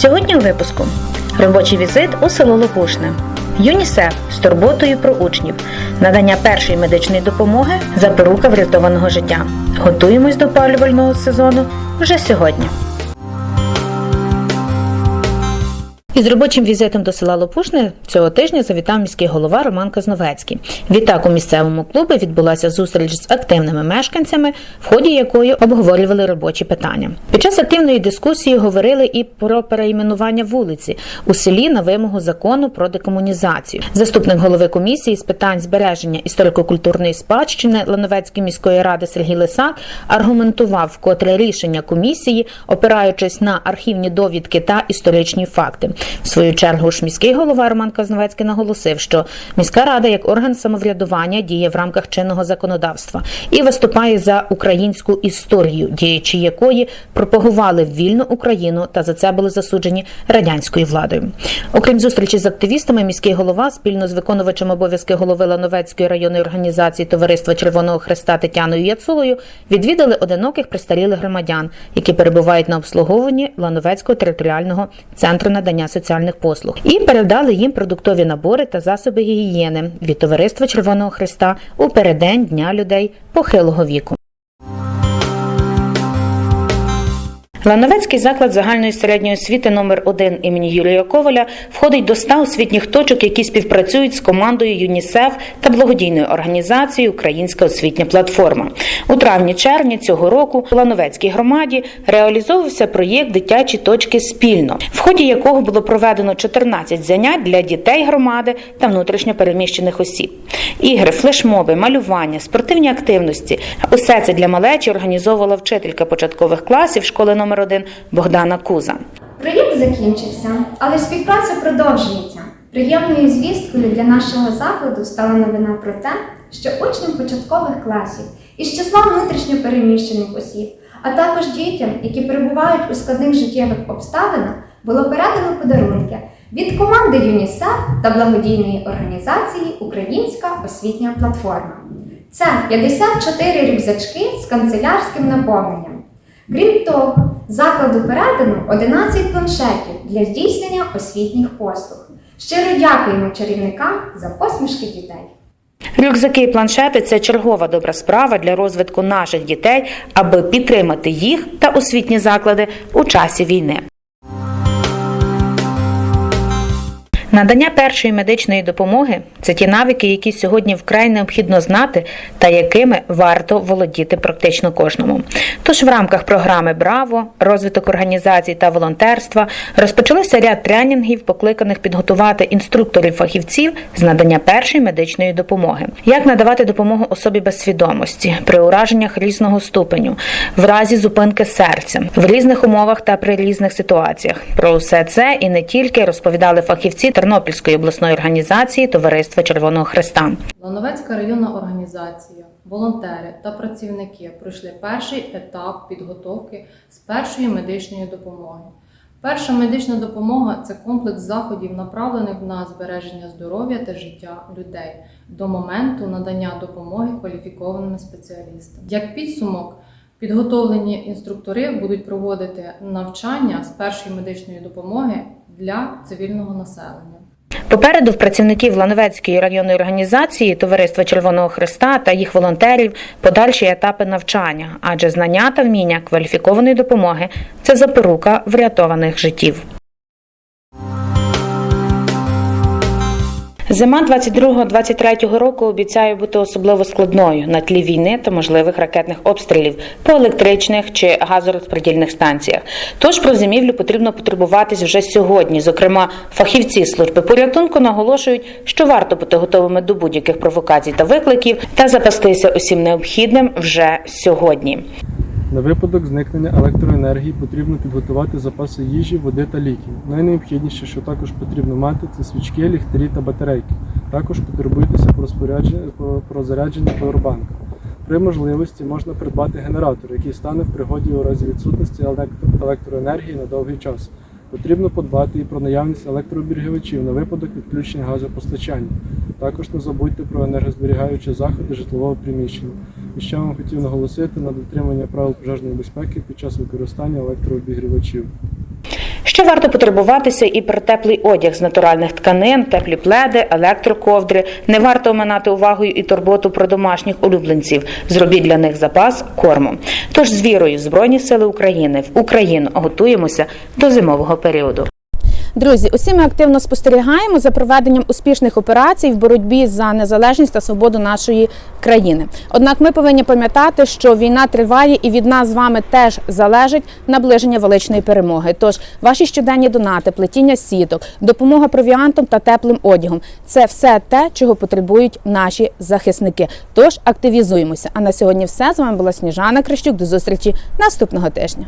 Сьогодні у випуску робочий візит у село Лопушне, ЮНІСЕФ з турботою про учнів, надання першої медичної допомоги, запорука врятованого життя. Готуємось до опалювального сезону вже сьогодні. Із робочим візитом до села Лопушне цього тижня завітав міський голова Роман Казновецький. Відтак у місцевому клубі відбулася зустріч з активними мешканцями, в ході якої обговорювали робочі питання. Під час активної дискусії говорили і про перейменування вулиці у селі на вимогу закону про декомунізацію. Заступник голови комісії з питань збереження історико-культурної спадщини Лановецької міської ради Сергій Лисак аргументував вкотре рішення комісії, опираючись на архівні довідки та історичні факти. В свою чергу ж міський голова Роман Казновецький наголосив, що міська рада як орган самоврядування діє в рамках чинного законодавства і виступає за українську історію, діячі якої пропагували вільну Україну та за це були засуджені радянською владою. Окрім зустрічі з активістами, міський голова спільно з виконувачем обов'язки голови Лановецької районної організації Товариства Червоного Хреста Тетяною Яцулою відвідали одиноких престарілих громадян, які перебувають на обслуговуванні Лановецького територіального центру надання соціальних послуг, і передали їм продуктові набори та засоби гігієни від Товариства Червоного Христа у переддень Дня людей похилого віку. Лановецький заклад загальної середньої освіти номер 1 імені Юрія Коваля входить до 100 освітніх точок, які співпрацюють з командою ЮНІСЕФ та благодійною організацією Українська освітня платформа. У травні-червні цього року у Лановецькій громаді реалізовувався проєкт Дитячі точки спільно, в ході якого було проведено 14 занять для дітей громади та внутрішньопереміщених осіб. Ігри, флешмоби, малювання, спортивні активності усе це для малечі організовувала вчителька початкових класів школи номер 1 Богдана Куза. Проєкт закінчився, але співпраця продовжується. Приємною звісткою для нашого закладу стала новина про те, що учням початкових класів із числа внутрішньо переміщених осіб, а також дітям, які перебувають у складних життєвих обставинах, було передано подарунки від команди ЮНІСЕФ та благодійної організації Українська освітня платформа. Це 54 рюкзачки з канцелярським наповненням. Крім того, закладу передано 11 планшетів для здійснення освітніх послуг. Щиро дякуємо чарівникам за посмішки дітей. Рюкзаки і планшети це чергова добра справа для розвитку наших дітей, аби підтримати їх та освітні заклади у часі війни. Надання першої медичної допомоги це ті навики, які сьогодні вкрай необхідно знати та якими варто володіти практично кожному. Тож в рамках програми Браво, розвиток організацій та волонтерства розпочалося ряд тренінгів, покликаних підготувати інструкторів-фахівців з надання першої медичної допомоги, як надавати допомогу особі без свідомості при ураженнях різного ступеню, в разі зупинки серця, в різних умовах та при різних ситуаціях. Про все це і не тільки розповідали фахівці Тернопільської обласної організації Товариства Червоного Хреста. Лановецька районна організація, волонтери та працівники пройшли перший етап підготовки з першої медичної допомоги. Перша медична допомога це комплекс заходів, направлених на збереження здоров'я та життя людей до моменту надання допомоги кваліфікованими спеціалістами. Як підсумок, підготовлені інструктори будуть проводити навчання з першої медичної допомоги для цивільного населення. Попереду в працівників Лановецької районної організації Товариства Червоного Христа та їх волонтерів подальші етапи навчання, адже знання та вміння кваліфікованої допомоги це запорука врятованих життів. Зима 22-23 року обіцяє бути особливо складною на тлі війни та можливих ракетних обстрілів по електричних чи газорозподільних станціях. Тож про зимівлю потрібно потурбуватись вже сьогодні. Зокрема, фахівці служби порятунку наголошують, що варто бути готовими до будь-яких провокацій та викликів та запастися усім необхідним вже сьогодні. На випадок зникнення електроенергії потрібно підготувати запаси їжі, води та ліків. Найнеобхідніше, що також потрібно мати, це свічки, ліхтарі та батарейки. Також потурбуйтеся про, про, зарядження павербанка. При можливості можна придбати генератор, який стане в пригоді у разі відсутності електро- електроенергії на довгий час. Потрібно подбати і про наявність електрообігрівачів на випадок відключення газопостачання. Також не забудьте про енергозберігаючі заходи житлового приміщення. І ще вам хотів наголосити на дотримання правил пожежної безпеки під час використання електрообігрівачів. Ще варто потребуватися і про теплий одяг з натуральних тканин, теплі пледи, електроковдри. Не варто оминати увагою і турботу про домашніх улюбленців. Зробіть для них запас корму. Тож з вірою Збройні Сили України в Україну готуємося до зимового періоду. Друзі, усі ми активно спостерігаємо за проведенням успішних операцій в боротьбі за незалежність та свободу нашої країни. Однак ми повинні пам'ятати, що війна триває і від нас з вами теж залежить наближення величної перемоги. Тож ваші щоденні донати, плетіння сіток, допомога провіантом та теплим одягом це все те, чого потребують наші захисники. Тож активізуємося. А на сьогодні все з вами була Сніжана Крищук. До зустрічі наступного тижня.